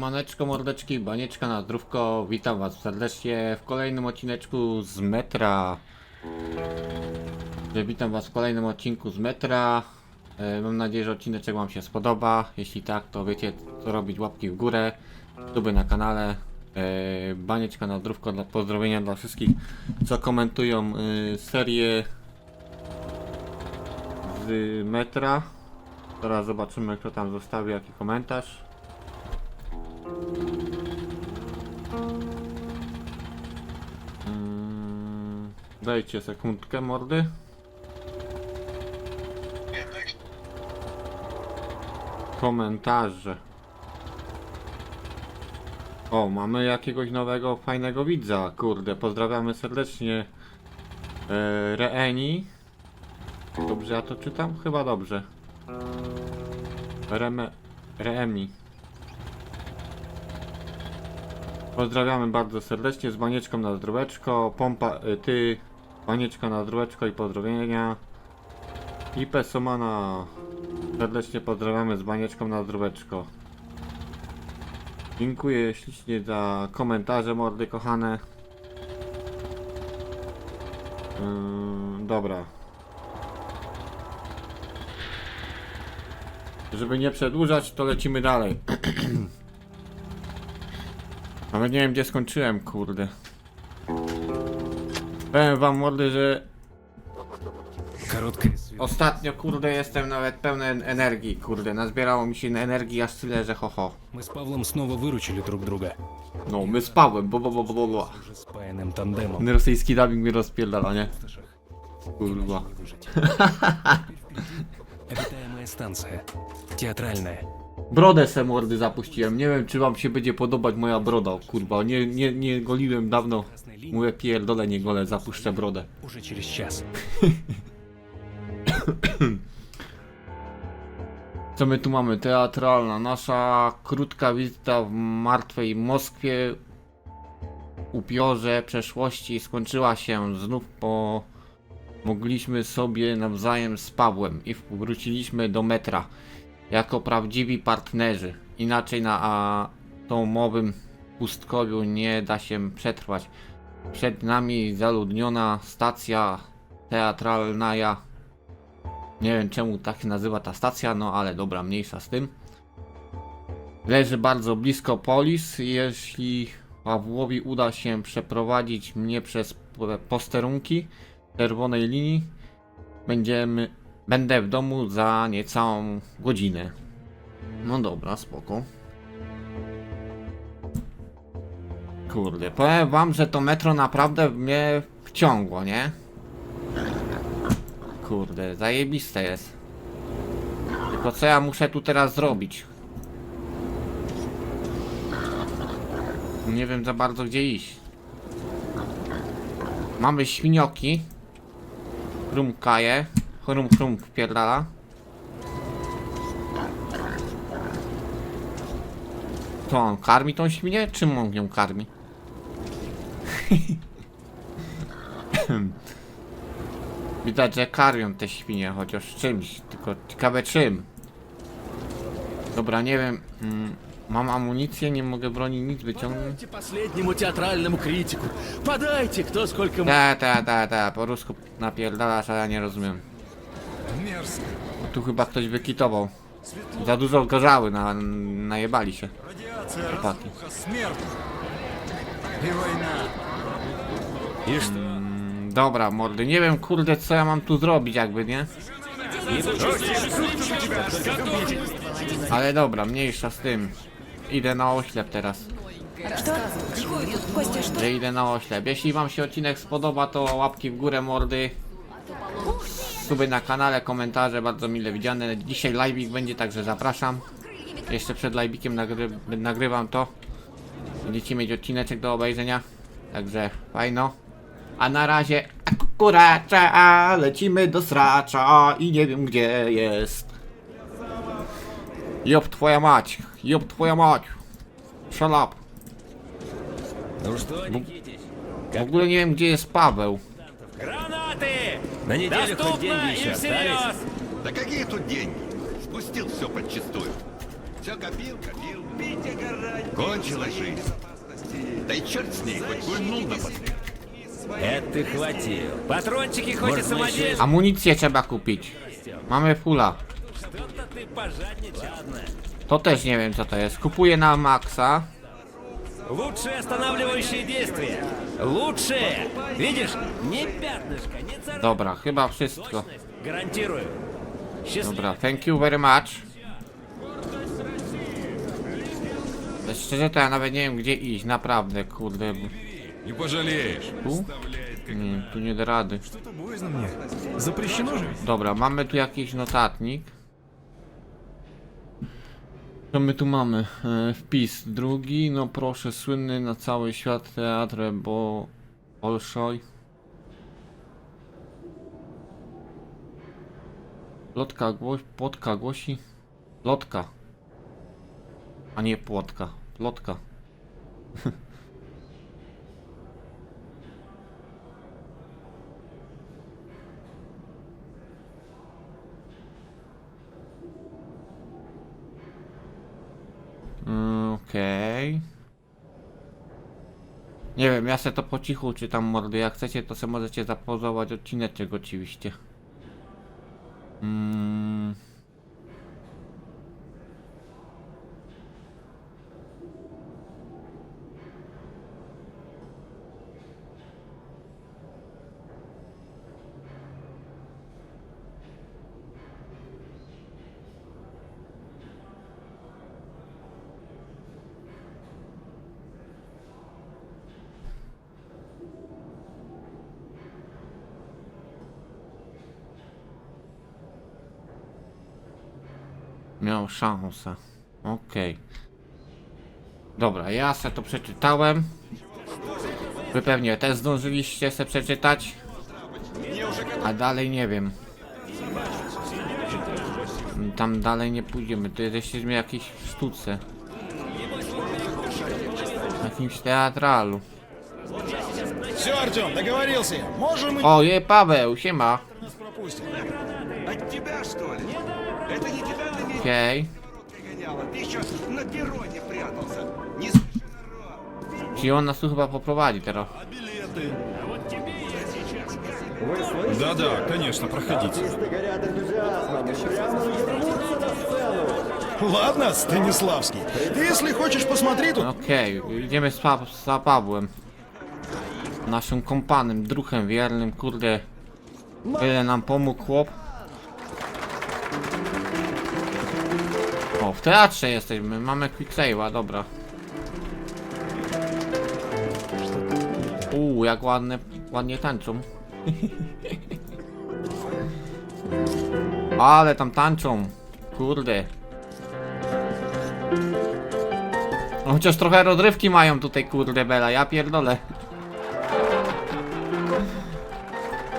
Siemaneczko, mordeczki, banieczka na zdrówko, witam was serdecznie w kolejnym odcineczku z metra. Że Witam was w kolejnym odcinku z metra. E, Mam nadzieję, że odcineczek wam się spodoba. Jeśli tak, to wiecie co robić, łapki w górę, suby na kanale. E, Banieczka na zdrówko, dla pozdrowienia dla wszystkich, co komentują e, serię z metra. Teraz zobaczymy, kto tam zostawił jaki komentarz. Mm, Dajcie sekundkę, mordy. Komentarze. O, mamy jakiegoś nowego, fajnego widza. Kurde, pozdrawiamy serdecznie. E, Reeni. Dobrze ja to czytam? Chyba dobrze. Reme, Reemi. Pozdrawiamy bardzo serdecznie z banieczką na zdróweczko. Pompa, y, ty, banieczka na zdróweczko i pozdrowienia. I Pesomana. Serdecznie pozdrawiamy z banieczką na zdróweczko. Dziękuję ślicznie za komentarze, mordy kochane. Yy, dobra. Żeby nie przedłużać, to lecimy dalej. Nawet nie wiem gdzie skończyłem, kurde. Powiem wam mordy, że Короткое свидание. ostatnio kurde jestem nawet pełny en- energii, kurde. Nazbierało mi się energii aż tyle, że ho ho. Мы с Павлом снова выручили друг друга. No, my spałem, bo bo bo bo bo bo. Уже спаянным тандемом. Ten rosyjski dubbing mnie rozpierdala, nie? В пустошах. Kurwa. Не выжить. Обитаемая станция. Театральная. Brodę se mordy zapuściłem. Nie wiem czy wam się będzie podobać moja broda, kurwa. Nie, nie, nie goliłem dawno. Красной линии Mówię pierdolę, nie golę, zapuszczę brodę. уже через час. Co my tu mamy? Teatralna. Nasza krótka wizyta w martwej Moskwie, upiorze przeszłości skończyła się znów po... Mogliśmy sobie nawzajem z Pawłem i wróciliśmy do metra jako prawdziwi partnerzy. Inaczej na atomowym pustkowiu nie da się przetrwać. Przed nami zaludniona stacja teatralna. Nie wiem czemu tak się nazywa ta stacja, no ale dobra, mniejsza z tym. Leży bardzo blisko Polis. Jeśli Pawłowi uda się przeprowadzić mnie przez posterunki czerwonej linii, będziemy, będę w domu za niecałą godzinę. No dobra, spoko. Kurde, powiem wam, że to metro naprawdę mnie wciągło, nie? Kurde, zajebiste jest. Tylko co ja muszę tu teraz zrobić? Nie wiem za bardzo gdzie iść. Mamy świnioki. Chrumkaje. Chrum chrum wpierdala. To on karmi tą świnię? Czym on ją karmi? Widać, że karmią te świnie chociaż czymś, tylko ciekawe czym. Dobra, nie wiem. Mm, mam amunicję, nie mogę broni nic wyciągnąć. Подайте последнему театральному критику. Подайте, кто сколько может. Ta, ta, ta, ta, po rusku napierdalasz, a ja nie rozumiem. Tu chyba ktoś wykitował. Za dużo gorzały, na, najebali się. Chłopaki. Mm, dobra, mordy. Nie wiem, kurde, co ja mam tu zrobić, jakby, nie? Ale dobra, mniejsza z tym. Idę na oślep teraz. Że idę na oślep. Jeśli wam się odcinek spodoba, to łapki w górę, mordy suby na kanale, komentarze bardzo mile widziane. Dzisiaj live'ik będzie, także zapraszam. Jeszcze przed live'ikiem nagry nagrywam to. Będziecie mieć odcineczek do obejrzenia. Także fajno. A na razie kuracza, lecimy do sracza i nie wiem gdzie jest. Job twoja mać, job twoja mać. Szalap. No już to, W ogóle nie wiem gdzie jest Paweł. На неделю хоть Доступно деньги и еще всерьез! остались. Да какие тут деньги? Спустил все подчистую. Все копил, копил. Кончилась жизнь. Да и черт с ней, хоть гульнул напоследок. Это ты хватил. Патрончики хоть и самодельные. Amunicję trzeba kupić. Mamy fula. Что-то ты пожадничал. Ладно. To też nie wiem co to jest. Kupuję na maksa. Лучшее останавливающее действие. Лучшее. Видишь, ни пятнышка, ни царапины. Dobra, chyba wszystko. Точность. Гарантирую. Счастливо. Dobra, thank you very much. Ale Szczerze to ja nawet nie wiem gdzie iść, naprawdę, kurde. Не пожалеешь. Tu? Nie, tu nie da rady. Это боязно мне. Запрещено же. Dobra, mamy tu jakiś notatnik. Co my tu mamy? E, wpis drugi, no proszę, słynny na cały świat teatr, bo Bolszoj. Lotka głosi, płotka głosi. Lotka. A nie płotka. Lotka. Okej. Nie wiem, ja se to po cichu czytam mordy. Jak chcecie, to se możecie zapauzować odcineczek oczywiście. Mm. Miał szansę. Okej. Dobra, ja se to przeczytałem. Wy pewnie też zdążyliście se przeczytać. A dalej nie wiem. Tam dalej nie pójdziemy. To jesteśmy w jakiejś sztuce. W jakimś teatralu. Все, Артем, договорился. Можем и O, je Пропустим. От тебя, что ли? Это не тебя на меня пригоняло. Ты еще на перроне прятался. Не смеши народ. Nas tu chyba poprowadzi teraz. Да-да, конечно, проходите. горят энтузиазмом. Прямо вернуться на сцену. Ладно, Станиславский. Если хочешь, посмотри тут. Okej, idziemy z, pa z Pawłem. Naszym kompanem, druhem wiernym, kurde. Tyle nam pomógł chłop. O, w teatrze jesteśmy, mamy quick save'a, dobra. Uuu, jak ładne, ładnie tańczą. Ale tam tańczą, kurde. No chociaż trochę rozrywki mają tutaj kurde bela, ja pierdolę.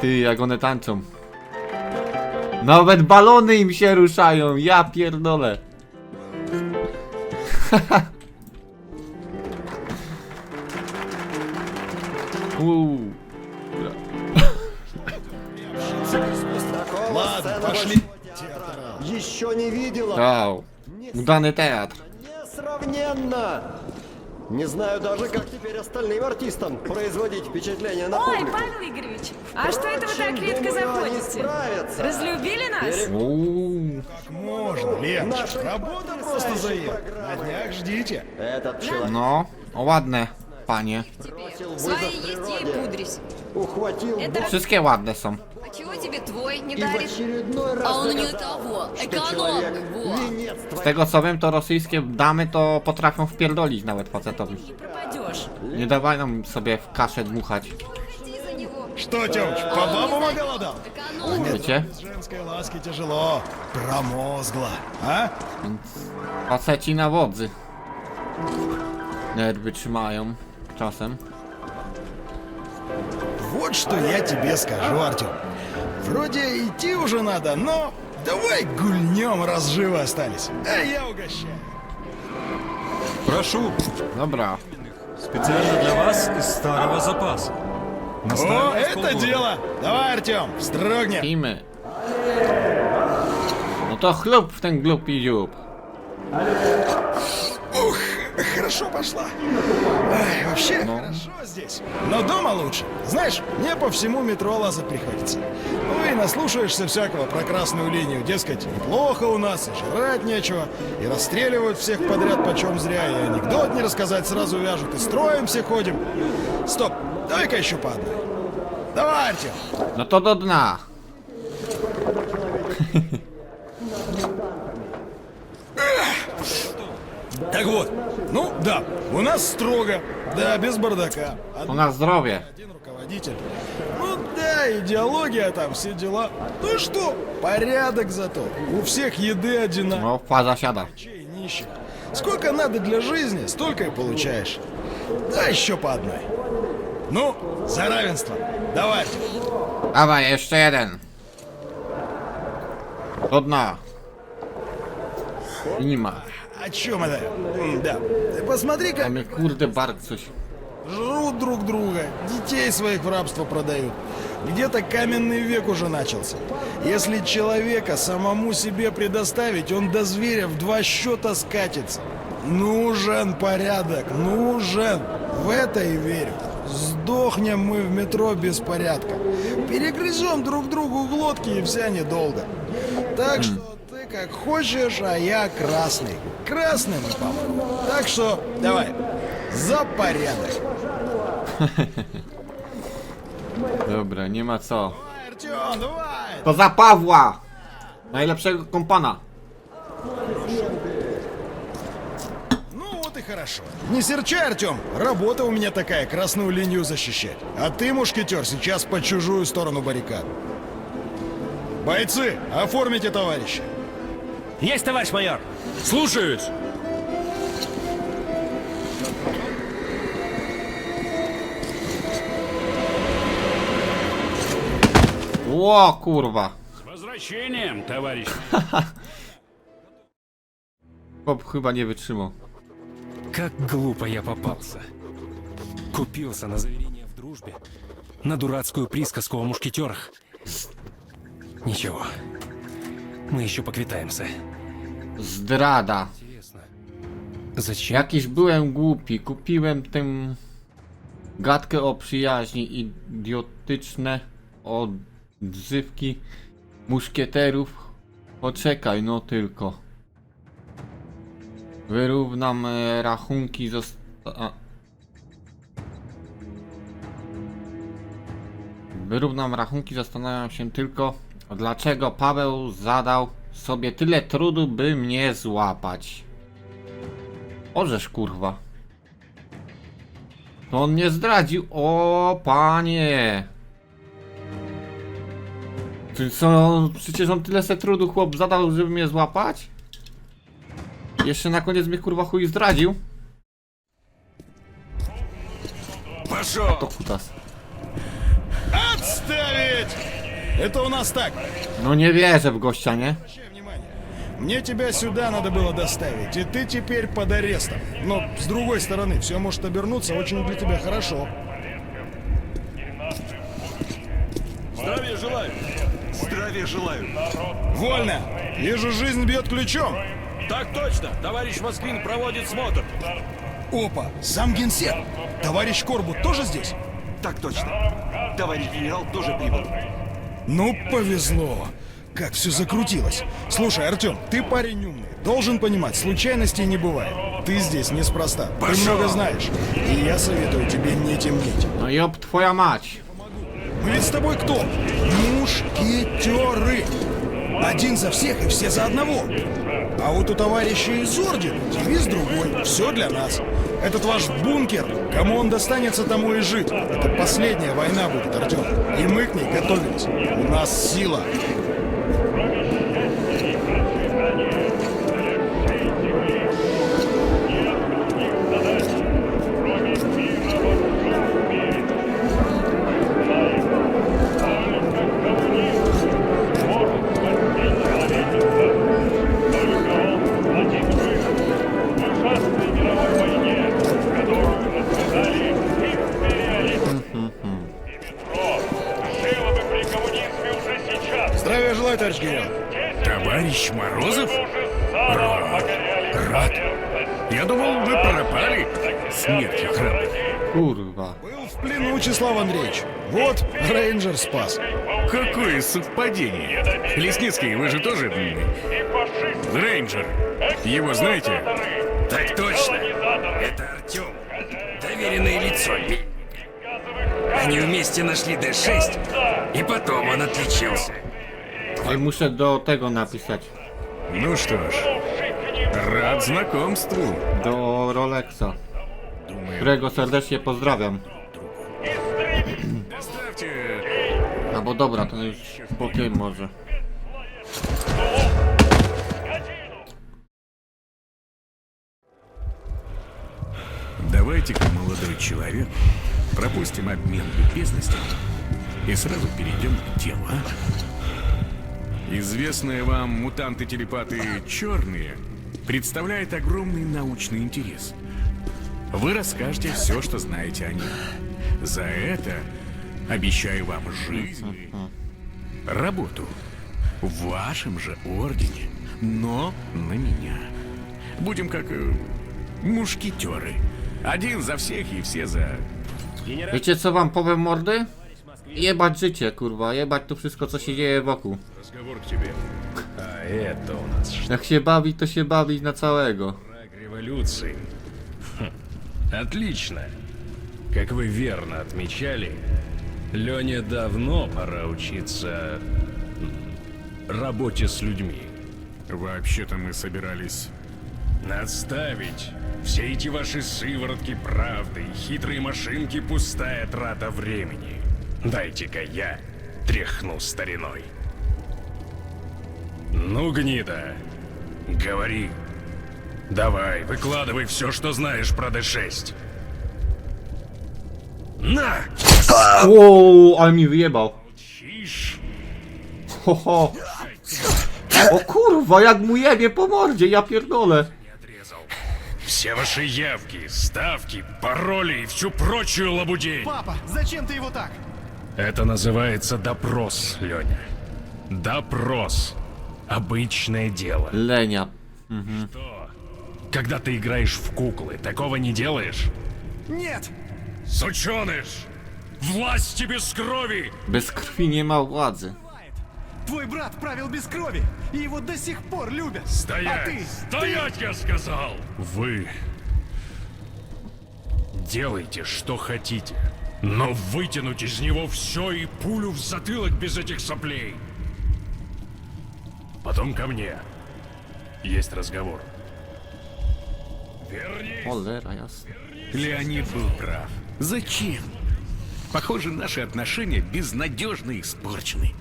Ty, jak one tańczą. Nawet balony im się ruszają, ja pierdolę. Uuu. Ладно, пошли. Еще не видела. Wow. Udany teatr. Не знаю даже, как теперь остальным артистам производить впечатление на Ой, публику. Павел Игоревич, а что это вы так Впрочем, редко заходите? Разлюбили нас? Ууу. Можно, Лен. Наша Работа просто программа. На днях ждите. Этот человек o ładne, panie. бросил Свои вызов есть и природе. пудрись. Ухватил Это бог Wszystkie ładne są. А чего тебе твой не и в дарит? очередной раз А он не доказал, того, что человек эконом, во. венец Z твоей tego co wiem, to rosyjskie damy to potrafią wpierdolić nawet facetowi. Не пропадешь. Nie dawają sobie w kaszę dmuchać. Иди за него. Что, Тёмыч, по бабам оголодал? Эконом. Wiecie? Без женской ласки тяжело. Промозгло. А? Faceci na wodzy. Nerwy trzymają. Czasem. Вот что я тебе скажу, Артем. Вроде идти уже надо, но давай гульнем, раз живы остались. А я угощаю. Прошу. Dobra. Специально для вас из старого запаса. О, это дело! Давай, Артем, вздрогни. Pijmy. No to chlub w ten głupi dziób. Хорошо пошла. Ай, вообще хорошо здесь. Но дома лучше. Знаешь, мне по всему метро лазать приходится. Ну и наслушаешься всякого про красную линию. Дескать, неплохо у нас, и жрать нечего, и расстреливают всех подряд почем зря, и анекдот не рассказать сразу вяжут, и строим все ходим. Стоп, давай-ка еще по одной. Давай, Артем. No to do dna. Так вот, ну да, у нас строго, да, без бардака. To na zdrowie. Один руководитель. Ну да, идеология там, все дела. Ну что, порядок зато. У всех еды одинаково. Faza siada. Чей нищих. Сколько надо для жизни, столько и получаешь. Да еще по одной. Ну, за равенство. Давай. Dawaj, jeszcze jeden. Do dna. О чем это? Да. Ты посмотри, A как mnie kurde bark coś. жрут друг друга, детей своих в рабство продают. Где-то каменный век уже начался. Если человека самому себе предоставить, он до зверя в два счета скатится. Нужен порядок, нужен. В это и верю. Сдохнем мы в метро без порядка. Перегрызем друг другу глотки и вся недолго. Так что ты как хочешь, а я красный. Красным и помру. Так что давай, за порядок. Dobra, nie ma co. Артем, давай! To za Pawła! Najlepszego kompana. Ну вот и хорошо. Не серчай, Артем. Работа у меня такая, красную линию защищать. А ты, мушкетер, сейчас по чужую сторону баррикад. Бойцы, оформите товарища. Есть, товарищ майор! Слушаюсь! Ło, kurwa. С возвращением, товарищ! Chłop chyba nie wytrzymał. Как глупо я попался. Купился на заверение в дружбе, на дурацкую присказку о мушкетерах. Ничего, мы еще поквитаемся. Zdrada. Jakiś byłem głupi. Kupiłem tę gadkę o przyjaźni, idiotyczne odzywki muszkieterów. Poczekaj, no tylko. Wyrównam e, rachunki zosta... a. Wyrównam rachunki, zastanawiam się tylko, dlaczego Paweł zadał sobie tyle trudu, by mnie złapać. Orzesz kurwa. To on mnie zdradził. O panie. Ty co? Przecież on tyle se trudu chłop zadał, żeby mnie złapać? Jeszcze na koniec mnie kurwa chuj zdradził. Пошел! To kutas. Отставить! Это у нас так. No nie wierzę w gościa, nie? Мне тебя сюда надо было доставить, и ты теперь под арестом. Но с другой стороны, все может обернуться очень для тебя хорошо. Здравия желаю! Здравия желаю! Вольно! Вижу, жизнь бьет ключом. Так точно! Товарищ Москвин проводит смотр. Опа, сам генсек. Товарищ Корбут тоже здесь? Так точно. Товарищ генерал тоже прибыл. Ну, повезло. Как все закрутилось. Слушай, Артем, ты парень умный. Должен понимать, случайностей не бывает. Ты здесь неспроста. Ты Пошел. много знаешь. И я советую тебе не темнить. I ob twoja mać. Мы ведь с тобой кто? Мушкетеры. Один за всех и все за одного. А вот у товарища из ордена девиз другой. Все для нас. Этот ваш бункер, кому он достанется, тому и жить. Это последняя война будет, Артем. И мы к ней готовились. У нас сила. В плену, Числав Андреевич. Вот, рейнджер спас. Какое совпадение. Лесницкий, вы же тоже рейнджер. Его знаете? Так точно. Это Артем. Доверенное лицо. Они вместе нашли Д-6, и потом он отличился. Ej, muszę do tego napisać. Ну что ж, рад знакомству. Do Rolexa. Którego serdecznie pozdrawiam. Albo dobra, to już po tym może. Давайте-ка, молодой человек, пропустим обмен любезностями и сразу перейдем к делу, а? Известные вам мутанты-телепаты черные представляет огромный научный интерес. Вы расскажете все, что знаете о них. За это обещаю вам жизнь работу в вашем же ордене, но на меня. Будем как э, мушкетеры. Один за всех и все за... Wiecie co wam powiem mordy? Jebać życie, kurwa, jebać to wszystko co się dzieje wokół. Разговор к тебе. А это у нас Jak się bawi, to się bawi na całego. революции. Хм, Отлично. Как вы верно отмечали, Лене давно пора учиться работе с людьми. Вообще-то мы собирались... Отставить все эти ваши сыворотки правды и хитрые машинки пустая трата времени. Дайте-ка я тряхну стариной. Ну, гнида, говори. Давай, выкладывай все, что знаешь про Д6. На! Ooo, ale mi wyjebał. Ho, ho. O kurwa, jak mu jebie po mordzie, ja pierdolę. Все ваши явки, ставки, пароли и всю прочую лабудень. Папа, зачем ты его так? Это называется допрос, Леня. Допрос. Обычное дело. Lenia. Что? Когда ты играешь в куклы, такого не делаешь? Нет! Сученыш! Власти без крови! Bez krwi nie ma władzy. Твой брат правил без крови, и его до сих пор любят. Стоять! А ты? Стоять, я сказал! Вы... Делайте, что хотите. Но вытянуть из него все и пулю в затылок без этих соплей. Потом ко мне. Есть разговор. Верни. Cholera jasna. Леонид был прав. Зачем? Похоже, наши отношения безнадежно испорчены.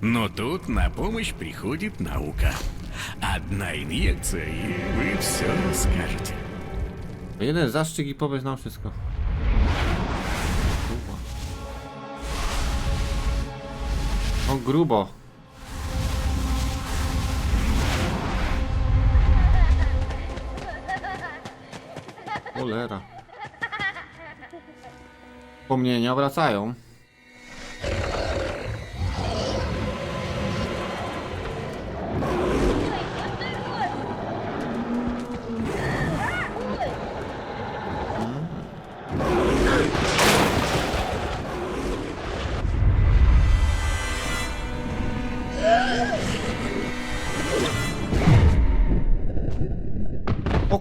Но тут на помощь приходит наука. Одна инъекция, и вы все скажете. Jeden zastrzyk i powiedz nam wszystko. Grubo. O grubo. Wspomnienia wracają.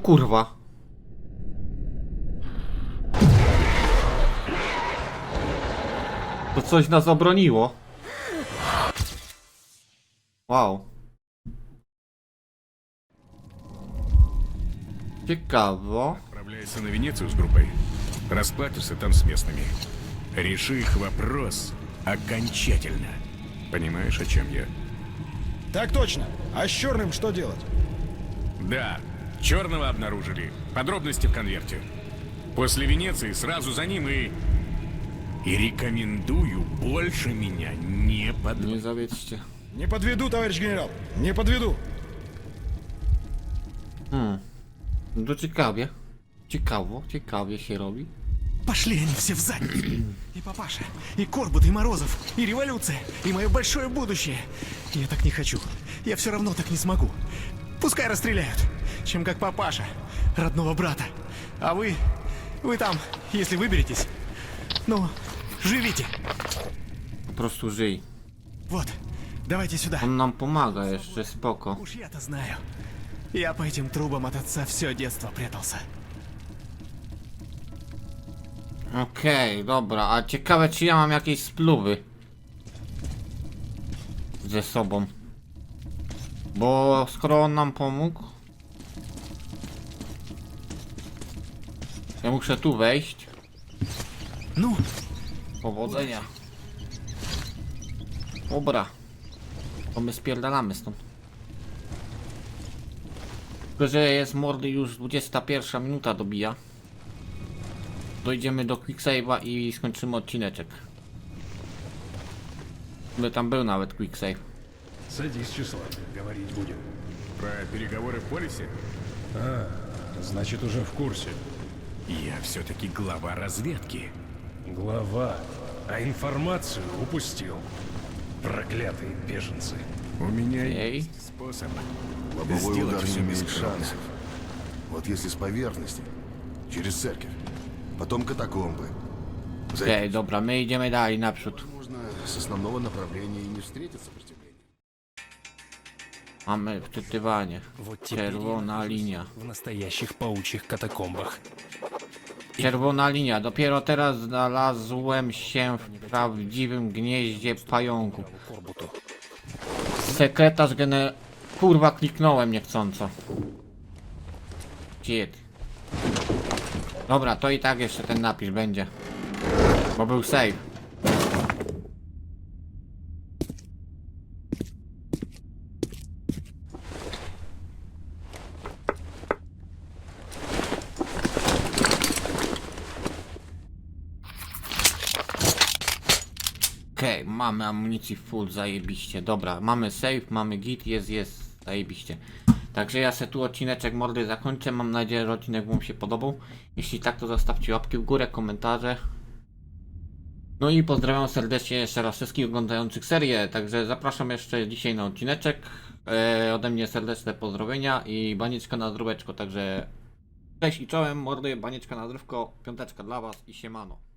Kurwa. To coś nas obroniło. Wow. Ciekawo. Отправляйся на Венецию с группой. Расплатишься там с местными. Реши их вопрос окончательно. Понимаешь, о чем я? Так точно. А с черным что делать? Да, черного обнаружили. Подробности в конверте. После Венеции сразу за ним и... И рекомендую больше меня не под... Nie zawiedźcie. Не подведу, товарищ генерал. Не подведу. No ciekawie. Ciekawo, ciekawie się robi. Пошли они все в задницу. И папаша, и Корбут, и Морозов, и революция, и мое большое будущее. Я так не хочу. Я все равно так не смогу. Пускай расстреляют. чем как папаша, родного брата. А вы, вы там, если выберетесь, ну, живите. Po prostu żyj. Вот, давайте сюда. On nam pomaga jeszcze, spoko. Уж я-то знаю. Я по этим трубам от отца все детство прятался. Okej, dobra, a ciekawe czy ja mam jakieś spluwy ze sobą. Bo skoro on nam pomógł, ja muszę tu wejść. Ну, Powodzenia. Dobra. To my spierdalamy stąd. Tylko, że jest mordy już 21 minuta dobija. Dojdziemy do quicksave'a i skończymy odcineczek. By tam był nawet quicksave. Садись, число, говорить будем. Про переговоры в полисе? Значит, уже в курсе. Я все-таки глава разведки. Глава, а информацию упустил. Проклятые беженцы. У меня Ей. есть способ Лобовой сделать удар не без имеет шансов. Вот если с поверхности, через церковь, потом катакомбы. За Okej, dobra, my idziemy dalej naprzód. можно с основного направления и не встретить сопротивления. Mamy wczytywanie. Вот теперь я Czerwona нахожусь linia. В настоящих паучьих катакомбах. Czerwona linia. Dopiero teraz znalazłem się w prawdziwym gnieździe pająków. Sekretarz gener... Kurwa, kliknąłem niechcąco. Shit. Dobra, to i tak jeszcze ten napis będzie. Bo był save. Okej, mamy amunicji full, zajebiście. Dobra, mamy save, mamy git, jest, jest, zajebiście. Także ja se tu odcineczek mordy zakończę. Mam nadzieję, że odcinek wam się podobał. Jeśli tak, to zostawcie łapki w górę, komentarze. No i pozdrawiam serdecznie jeszcze raz wszystkich oglądających serię. Także zapraszam jeszcze dzisiaj na odcineczek. E, ode mnie serdeczne pozdrowienia i banieczka na zdróweczko. Także cześć i czołem, mordy, banieczka na zdrówko, piąteczka dla was i siemano.